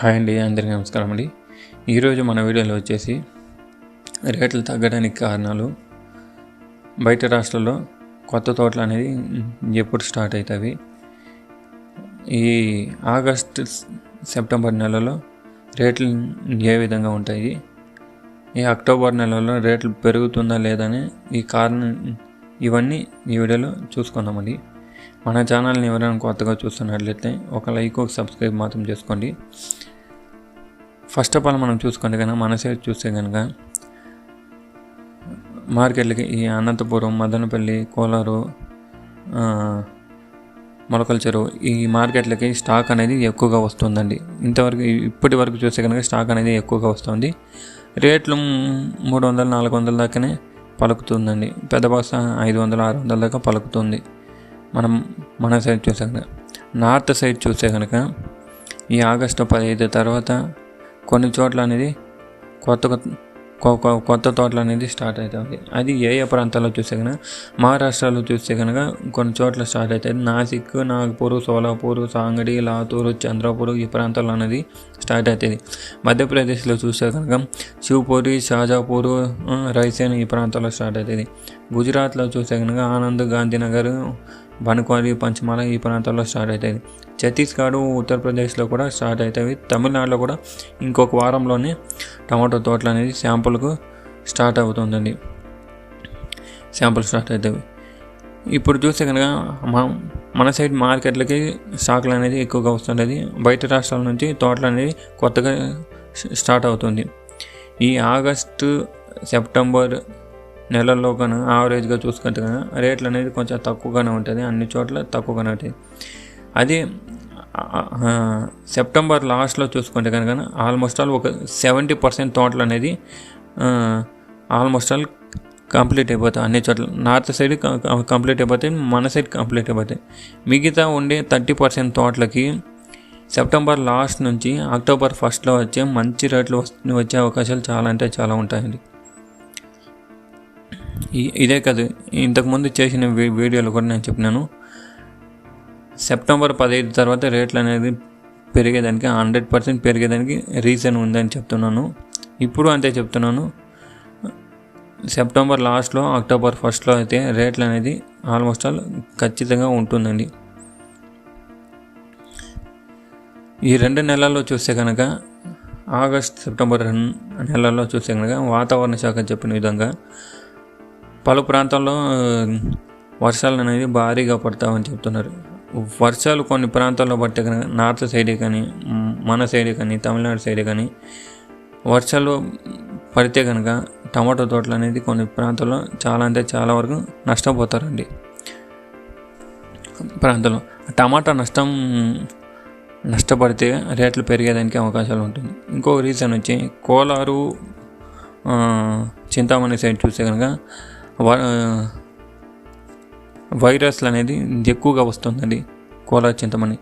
Hi అండి అందరికీ నమస్కారం అండి. ఈరోజు మన వీడియోలో వచ్చేసి రేట్లు తగ్గడానికి కారణాలు. బయట రాష్ట్రాల్లో కొత్త తోటలు అనేది ఎప్పుడు స్టార్ట్ అవుతాయి. ఈ ఆగస్ట్ సెప్టెంబర్ నెలలో రేట్లు ఏ విధంగా ఉంటాయి? ఈ అక్టోబర్ నెలలో రేట్లు పెరుగుతుందా లేదని ఈ కారణం ఇవన్నీ ఈ వీడియోలో చూసుకుందామండి మన ఛానల్ని ఎవరైనా కొత్తగా చూస్తున్నట్లయితే ఒక లైక్ ఒక సబ్స్క్రైబ్ మాత్రం చేసుకోండి. ఫస్ట్ ఆఫ్ ఆల్ మనం చూసుకుంటే కనుక మన సైడ్ చూస్తే కనుక మార్కెట్లకి ఈ అనంతపురం మదనపల్లి కోలారు మొలకల చెరువు ఈ మార్కెట్లకి స్టాక్ అనేది ఎక్కువగా వస్తుందండి. ఇంతవరకు ఇప్పటి వరకు చూస్తే కనుక స్టాక్ అనేది ఎక్కువగా వస్తుంది. రేట్లు మూడు వందలు నాలుగు వందల దాకానే పలుకుతుందండి. పెద్ద బాక్స్ ఐదు వందల ఆరు వందల దాకా పలుకుతుంది. మనం మన సైడ్ చూసే కనుక నార్త్ సైడ్ చూస్తే కనుక ఈ ఆగస్టు పదిహేను తర్వాత కొన్ని చోట్ల అనేది కొత్త కొత్త కొ- కొత్త తోటలు అనేది స్టార్ట్ అవుతుంది అది ఏ ఏ ప్రాంతాల్లో చూస్తే కనుక మహారాష్ట్రలో చూస్తే కనుక కొన్ని చోట్ల స్టార్ట్ అవుతుంది నాసిక్ నాగపూర్ సోలాపూర్ సాంగడి లాతూరు చంద్రపూర్ ఈ ప్రాంతాల్లో అనేది స్టార్ట్ అవుతుంది మధ్యప్రదేశ్లో చూస్తే కనుక శివపూరి షాజాపూర్ రైసేన్ ఈ ప్రాంతాల్లో స్టార్ట్ అవుతుంది గుజరాత్లో చూస్తే కనుక ఆనంద్ గాంధీనగర్ బన్క్వారి పంచమాల ఈ ప్రాంతాల్లో స్టార్ట్ అవుతుంది ఛత్తీస్గఢ్ ఉత్తరప్రదేశ్లో కూడా స్టార్ట్ అవుతాయి. తమిళనాడులో కూడా ఇంకొక వారంలోనే టమాటో తోటలు అనేది శాంపుల్కు స్టార్ట్ అవుతుందండి. శాంపుల్ స్టార్ట్ అవుతాయి. ఇప్పుడు చూస్తే కనుక మా మన సైడ్ మార్కెట్లకి స్టాక్లు అనేది ఎక్కువగా వస్తుంటుంది బయట రాష్ట్రాల నుంచి తోటలు అనేది కొత్తగా స్టార్ట్ అవుతుంది. ఈ ఆగస్టు సెప్టెంబర్ నెలల్లో కన్నా యావరేజ్గా చూసుకుంటే కనుక రేట్లు అనేది కొంచెం తక్కువగానే ఉంటుంది అన్ని చోట్ల తక్కువగానే ఉంటుంది అది సెప్టెంబర్ లాస్ట్లో చూసుకుంటే కనుక ఆల్మోస్ట్ ఆల్ ఒక సెవెంటీ పర్సెంట్ తోటలు అనేది ఆల్మోస్ట్ ఆల్ కంప్లీట్ అయిపోతాయి. అన్ని చోట్ల నార్త్ సైడ్ కంప్లీట్ అయిపోతాయి మన సైడ్ కంప్లీట్ అయిపోతాయి. మిగతా ఉండే థర్టీ పర్సెంట్ తోటలకి సెప్టెంబర్ లాస్ట్ నుంచి అక్టోబర్ ఫస్ట్లో వచ్చే మంచి రేట్లు వస్తు- వచ్చే అవకాశాలు చాలా అంటే చాలా ఉంటాయండి. ఇదే కాదు ఇంతకుముందు చేసిన వీ- కూడా నేను చెప్పినాను. సెప్టెంబర్ పదహైదు తర్వాత రేట్లు అనేది పెరిగేదానికి హండ్రెడ్ పర్సెంట్ పెరిగేదానికి రీజన్ ఉందని చెప్తున్నాను. ఇప్పుడు అంతే చెప్తున్నాను. సెప్టెంబర్ లాస్ట్లో అక్టోబర్ ఫస్ట్లో అయితే రేట్లు అనేది ఆల్మోస్ట్ ఆల్ ఖచ్చితంగా ఉంటుందండి. ఈ రెండు నెలల్లో చూస్తే కనుక ఆగస్ట్ సెప్టెంబర్ రెండు నెలల్లో చూస్తే కనుక వాతావరణ శాఖ చెప్పిన విధంగా పలు ప్రాంతాల్లో వర్షాలు అనేది భారీగా పడతామని చెప్తున్నారు. వర్షాలు కొన్ని ప్రాంతాల్లో పడితే కనుక నార్త్ సైడే కానీ మన సైడే కానీ తమిళనాడు సైడే కానీ వర్షాలు పడితే కనుక టమాటో తోటలు అనేది కొన్ని ప్రాంతాల్లో చాలా అంటే చాలా వరకు నష్టపోతారండి. ప్రాంతంలో టమాటా నష్టం నష్టపడితే రేట్లు పెరిగేదానికి అవకాశాలు ఉంటుంది. ఇంకో రీజన్ వచ్చి కోలారు చింతామణి సైడ్ చూస్తే కనుక వ- వైరస్లు అనేది ఎక్కువగా వస్తుందండి కోలా చింతమని.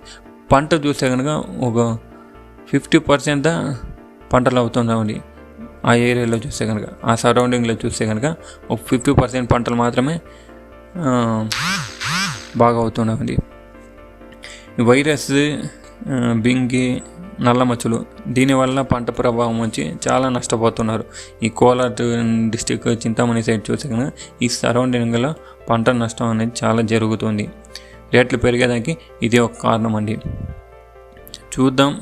పంట చూస్తే కనుక ఒక ఫిఫ్టీ పర్సెంట్ పంటలు అవుతుందండి. ఆ ఏరియాలో చూస్తే కనుక ఆ సరౌండింగ్లో చూస్తే కనుక ఒక ఫిఫ్టీ పర్సెంట్ పంటలు మాత్రమే బాగా అవుతున్నాయండి. వైరస్ బింగి నల్ల మచ్చలు దీనివల్ల పంట ప్రభావం వచ్చి చాలా నష్టపోతున్నారు. ఈ కోలార్ డిస్టిక్ చింతామణి సైడ్ చూస్తే కనుక ఈ సరౌండింగ్లో పంట నష్టం అనేది చాలా జరుగుతుంది. రేట్లు పెరిగేదానికి ఇది ఒక కారణం అండి. చూద్దాం.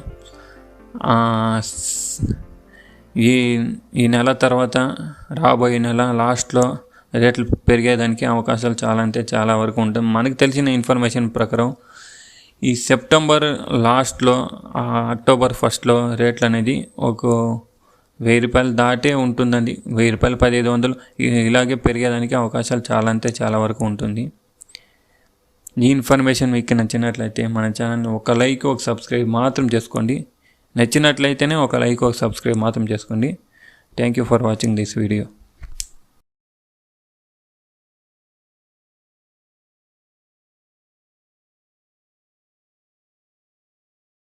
ఈ ఈ నెల తర్వాత రాబోయే నెల లాస్ట్లో రేట్లు పెరిగేదానికి అవకాశాలు చాలా అంటే చాలా వరకు ఉంటుంది మనకు తెలిసిన ఇన్ఫర్మేషన్ ప్రకారం ఈ సెప్టెంబర్ లాస్ట్లో అక్టోబర్ ఫస్ట్లో రేట్లు అనేది ఒక వెయ్యి రూపాయలు దాటే ఉంటుందండి. వెయ్యి రూపాయలు పదిహేను వందలు. ఇలాగే పెరిగేదానికి అవకాశాలు చాలా అంటే చాలా వరకు ఉంటుంది. ఈ ఇన్ఫర్మేషన్ మీకు నచ్చినట్లయితే మన ఛానల్ని ఒక లైక్ ఒక సబ్స్క్రైబ్ మాత్రం చేసుకోండి. నచ్చినట్లయితేనే ఒక లైక్ ఒక సబ్స్క్రైబ్ మాత్రం చేసుకోండి. Thank you for watching this video.